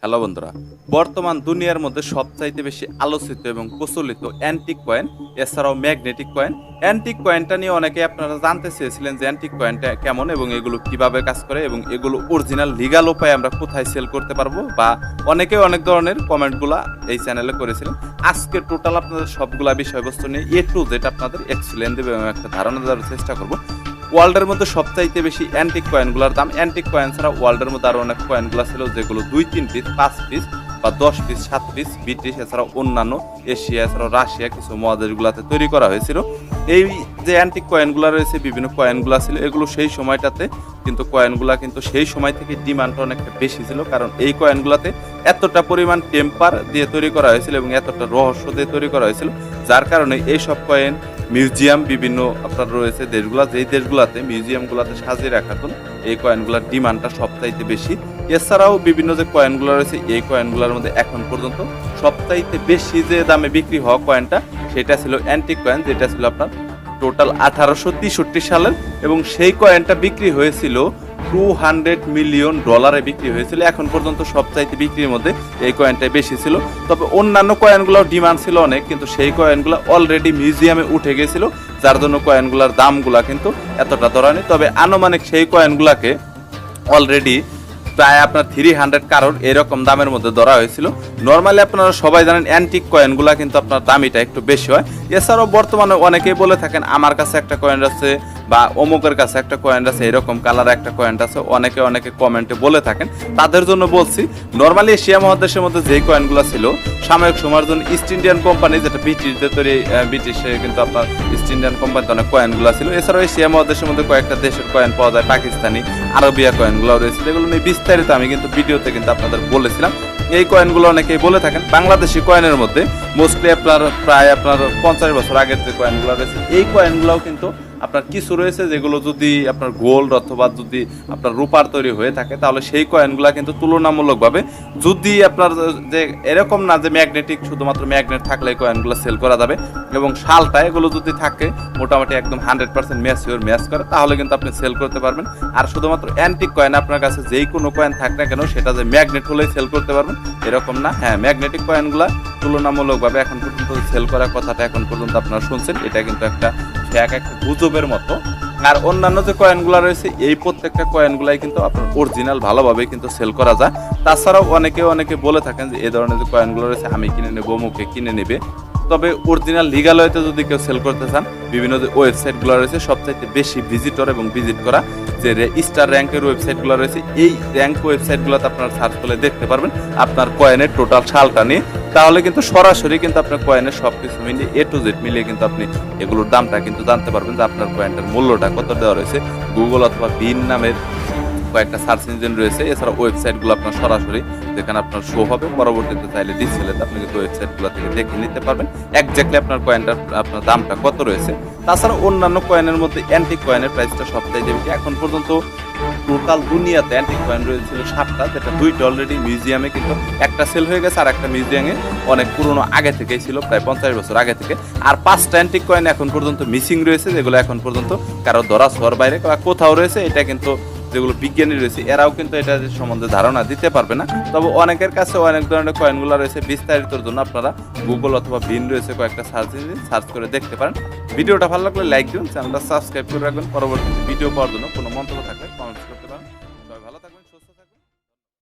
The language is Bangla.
হ্যালো বন্ধুরা, বর্তমান দুনিয়ার মধ্যে সবচাইতে বেশি আলোচিত এবং প্রচলিত অ্যান্টিক কয়েন এছাড়াও ম্যাগনেটিক কয়েন অ্যান্টিক কয়েনটা নিয়ে অনেকে আপনারা জানতে চেয়েছিলেন যে অ্যান্টিক কয়েনটা কেমন এবং এগুলো কীভাবে কাজ করে এবং এগুলো অরিজিনাল লিগাল উপায়ে আমরা কোথায় সেল করতে পারব বা অনেকে অনেক ধরনের কমেন্টগুলা এই চ্যানেলে করেছিলেন। আজকে টোটাল আপনাদের সবগুলা বিষয়বস্তু নিয়ে এ টু যেটা আপনাদের এক্সিলেন্ট দেবে এবং একটা ধারণা দেওয়ার চেষ্টা করব। ওয়ার্ল্ডের মধ্যে সবচাইতে বেশি অ্যান্টিক কয়েনগুলোর দাম অ্যান্টিক কয়েন ছাড়া ওয়ার্ল্ডের মধ্যে আরও অনেক কয়েনগুলো ছিল, যেগুলো দুই, তিন পিস পাঁচ পিস বা দশ পিস সাত পিস ব্রিটিশ এছাড়াও অন্যান্য এশিয়া এছাড়াও রাশিয়া কিছু মহাদেশগুলোতে তৈরি করা হয়েছিল। এই যে অ্যান্টিক কয়েনগুলো রয়েছে, বিভিন্ন কয়েনগুলো ছিল, এগুলো সেই সময়টাতে কিন্তু কয়েনগুলা কিন্তু সেই সময় থেকে ডিমান্ডটা অনেকটা বেশি ছিল, কারণ এই কয়েনগুলোতে এতটা পরিমাণ টেম্পার দিয়ে তৈরি করা হয়েছিল এবং এতটা রহস্য দিয়ে তৈরি করা হয়েছিল, যার কারণে এই সব কয়েন মিউজিয়াম বিভিন্ন আপনার রয়েছে দেশগুলা যেই দেশগুলাতে মিউজিয়ামগুলোতে সাজিয়ে জন্য এই কয়েনগুলোর ডিমান্ডটা সবচাইতে বেশি। এছাড়াও বিভিন্ন যে কয়েনগুলো রয়েছে, এই কয়েনগুলোর মধ্যে এখন পর্যন্ত সবচাইতে বেশি যে দামে বিক্রি হওয়া কয়েনটা, সেটা ছিল অ্যান্টিক কয়েন, যেটা ছিল আপনার টোটাল আঠারোশো তেষট্টি সালের এবং সেই কয়েনটা বিক্রি হয়েছিল টু হান্ড্রেড মিলিয়ন ডলারে বিক্রি হয়েছিল। এখন পর্যন্ত সবচাইতে বিক্রির মধ্যে এই কয়েনটাই বেশি ছিল। তবে অন্যান্য কয়েনগুলোর ডিমান্ড ছিল অনেক, কিন্তু সেই কয়েনগুলো অলরেডি মিউজিয়ামে উঠে গেছিল, যার জন্য কয়েনগুলোর দামগুলা কিন্তু এতটা ধরানি তবে আনুমানিক সেই কয়েনগুলোকে অলরেডি প্রায় আপনার থ্রি হান্ড্রেড কারোর এরকম দামের মধ্যে ধরা হয়েছিল। নর্মালি আপনারা সবাই জানেন অ্যান্টিক কয়েনগুলো কিন্তু আপনার দামিটা একটু বেশি হয়। এছাড়াও বর্তমানে অনেকেই বলে থাকেন, আমার কাছে একটা কয়েন আছে বা অমুকের কাছে একটা কয়েন আছে, এরকম কালার একটা কয়েন আছে। অনেকে অনেকে কমেন্টে বলে থাকেন। তাদের জন্য বলছি নর্মালি এশিয়া মহাদেশের মধ্যে যেই কয়েনগুলো ছিল সাময়িক সময়ের জন্য ইস্ট ইন্ডিয়ান কোম্পানি যেটা ব্রিটিশদের তৈরি ব্রিটিশে কিন্তু আপনার ইস্ট ইন্ডিয়ান কোম্পানিতে অনেক কয়েনগুলো ছিল। এছাড়াও এশিয়া মহাদেশের মধ্যে কয়েকটা দেশের কয়েন পাওয়া যায় পাকিস্তানি আরবিয়া কয়েনগুলো রয়েছে। এগুলো নিয়ে বিস্তারিত আমি কিন্তু ভিডিওতে কিন্তু আপনাদের বলেছিলাম। এই কয়েনগুলো অনেকেই বলে থাকেন, বাংলাদেশি কয়েনের মধ্যে মোস্টলি আপনার প্রায় আপনার পঞ্চাশ বছর আগের যে কয়েনগুলো রয়েছে, এই কয়েনগুলোও কিন্তু আপনার কিছু রয়েছে যেগুলো যদি আপনার গোল্ড অথবা যদি আপনার রূপার তৈরি হয়ে থাকে, তাহলে সেই কয়েনগুলো কিন্তু তুলনামূলকভাবে যদি আপনার যে এরকম না যে ম্যাগনেটিক শুধুমাত্র ম্যাগনেট থাকলে এই কয়েনগুলো সেল করা যাবে এবং শালটা এগুলো যদি থাকে, মোটামুটি একদম হান্ড্রেড পার্সেন্ট ম্যাচিওর ম্যাচ করে, তাহলে কিন্তু আপনি সেল করতে পারবেন। আর শুধুমাত্র অ্যান্টিক কয়েন আপনার কাছে যেই কোনো কয়েন থাক না কেন, সেটা যে ম্যাগনেট হলেই সেল করতে পারবেন। এরকম না হ্যাঁ ম্যাগনেটিক কয়েনগুলো তুলনামূলকভাবে এখন পর্যন্ত সেল করার কথাটা এখন পর্যন্ত আপনারা শুনছেন। এটা কিন্তু একটা ফ্যাক একটা গুজবের মতো। আর অন্যান্য যে কয়েনগুলো রয়েছে, এই প্রত্যেকটা কয়েনগুলাই কিন্তু আপনার অরিজিনাল ভালোভাবে কিন্তু সেল করা যায়। তাছাড়াও অনেকে অনেকে বলে থাকেন যে, এই ধরনের যে কয়েনগুলো রয়েছে, আমি কিনে নেব, মুখে কিনে নেবে। তবে অরিজিনাল লিগাল ওয়েতে যদি কেউ সেল করতে চান, বিভিন্ন যে ওয়েবসাইটগুলো রয়েছে, সবচাইতে বেশি ভিজিটর এবং ভিজিট করা যে স্টার র্যাঙ্কের ওয়েবসাইটগুলো রয়েছে, এই র্যাঙ্ক ওয়েবসাইটগুলোতে আপনার সার্চ করলে দেখতে পারবেন আপনার কয়েনের টোটাল সালটা নিয়ে। তাহলে কিন্তু সরাসরি কিন্তু আপনার কয়েনের সব কিছু মিলিয়ে এ টু জেড মিলিয়ে কিন্তু আপনি এগুলোর দামটা কিন্তু জানতে পারবেন যে আপনার কয়েনটার মূল্যটা কত দেওয়া রয়েছে। গুগল অথবা বিন নামের কয়েকটা সার্চ ইঞ্জিন রয়েছে। এছাড়া ওয়েবসাইটগুলো আপনার সরাসরি যেখানে আপনার শো হবে। পরবর্তীতে চাইলে ডিসপ্লেতে আপনি কিন্তু ওয়েবসাইটগুলো থেকে দেখে নিতে পারবেন। একজাক্টলি আপনার কয়েনটার আপনার দামটা কত রয়েছে। তাছাড়া অন্যান্য কয়েনের মধ্যে অ্যান্টিক কয়েনের প্রাইসটা সবটাই বেশি এখন পর্যন্ত টোটাল দুনিয়াতে অ্যান্টিক কয়েন রয়েছিল সাতটা, যেটা দুইটা অলরেডি মিউজিয়ামে কিন্তু একটা সেল হয়ে গেছে আর একটা মিউজিয়ামে অনেক পুরনো আগে থেকেই ছিল, প্রায় পঞ্চাশ বছর আগে থেকে। আর পাঁচটা অ্যান্টিক কয়েন এখন পর্যন্ত মিসিং রয়েছে, যেগুলো এখন পর্যন্ত কারও ধরা ছোঁয়ার বাইরে কোথাও রয়েছে, এটা কিন্তু যেগুলো বিজ্ঞানী রয়েছে, এরাও কিন্তু এটা সম্বন্ধে ধারণা দিতে পারবে না। তবে অনেকের কাছে অনেক ধরনের কয়েনগুলো রয়েছে, বিস্তারিতর জন্য আপনারা গুগল অথবা বিন রয়েছে কয়েকটা সার্চ ইঞ্জিন সার্চ করে দেখতে পারেন। ভিডিওটা ভালো লাগলে লাইক দিন চ্যানেলটা সাবস্ক্রাইব করে রাখবেন। পরবর্তী ভিডিও পাওয়ার জন্য কোনো মন্তব্য থাকলে কমেন্টস